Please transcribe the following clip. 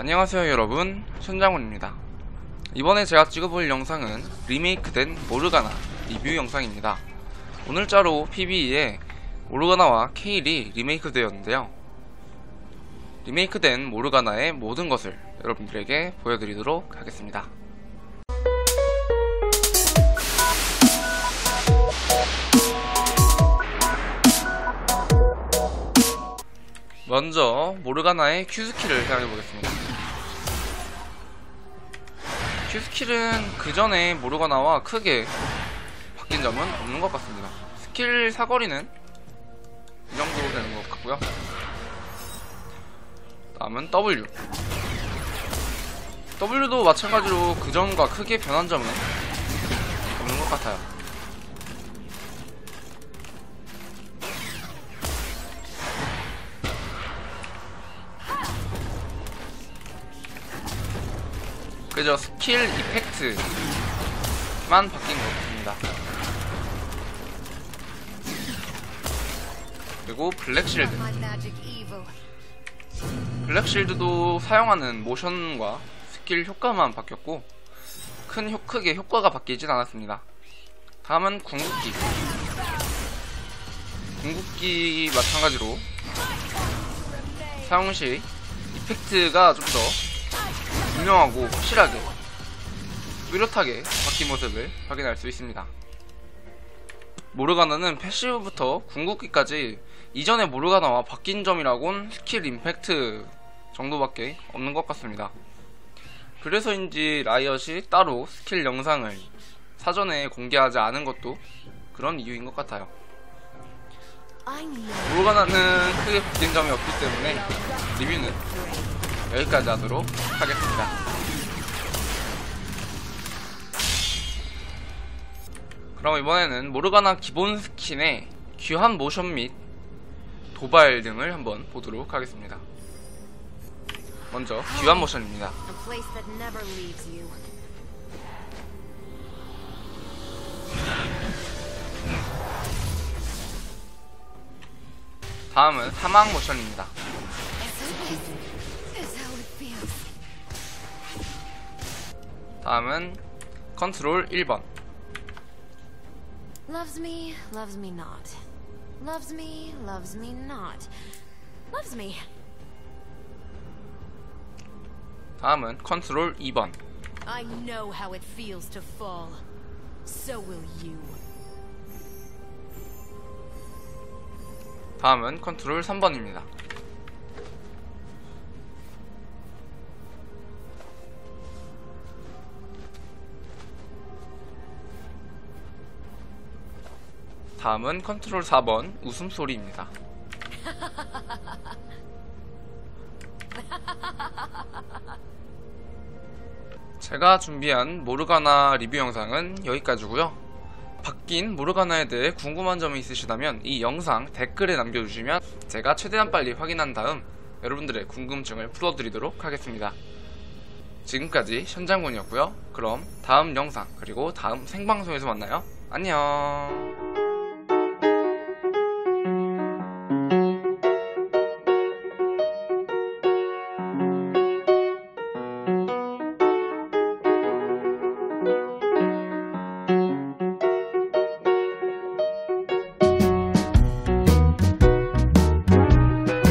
안녕하세요 여러분. 현장훈입니다. 이번에 제가 찍어볼 영상은 리메이크된 모르가나 리뷰 영상입니다. 오늘자로 PBE에 모르가나와 케일이 리메이크 되었는데요. 리메이크된 모르가나의 모든 것을 여러분들에게 보여드리도록 하겠습니다. 먼저 모르가나의 Q스킬을 사용해보겠습니다 Q스킬은 그 전에 모르가 나와 크게 바뀐 점은 없는 것 같습니다. 스킬 사거리는 이 정도 되는 것 같고요. 다음은 W. W도 마찬가지로 그 전과 크게 변한 점은 없는 것 같아요 그저 스킬 이펙트만 바뀐 것 같습니다. 그리고 블랙실드. 블랙실드도 사용하는 모션과 스킬 효과만 바뀌었고 큰 효, 크게 효과가 바뀌진 않았습니다. 다음은 궁극기. 궁극기 마찬가지로 사용 시 이펙트가 좀 더 분명하고 확실하게 뚜렷하게 바뀐 모습을 확인할 수 있습니다. 모르가나는 패시브부터 궁극기까지 이전의 모르가나와 바뀐 점이라곤 스킬 임팩트 정도밖에 없는 것 같습니다. 그래서인지 라이엇이 따로 스킬 영상을 사전에 공개하지 않은 것도 그런 이유인 것 같아요. 모르가나는 크게 바뀐 점이 없기 때문에 리뷰는 여기까지 하도록 하겠습니다. 그럼 이번에는 모르가나 기본 스킨의 귀한 모션 및 도발 등을 한번 보도록 하겠습니다. 먼저 귀한 모션입니다. 다음은 사막 모션입니다. 다음은 컨트롤 1번. Loves me, loves me not. Loves me, loves me not. Loves me. 다음은 컨트롤 2번. I know how it feels to fall. So will you. 다음은 컨트롤 3번입니다. 다음은 컨트롤 4번 웃음소리입니다. 제가 준비한 모르가나 리뷰 영상은 여기까지고요. 바뀐 모르가나에 대해 궁금한 점이 있으시다면 이 영상 댓글에 남겨주시면 제가 최대한 빨리 확인한 다음 여러분들의 궁금증을 풀어드리도록 하겠습니다. 지금까지 현장군이었고요. 그럼 다음 영상 그리고 다음 생방송에서 만나요. 안녕.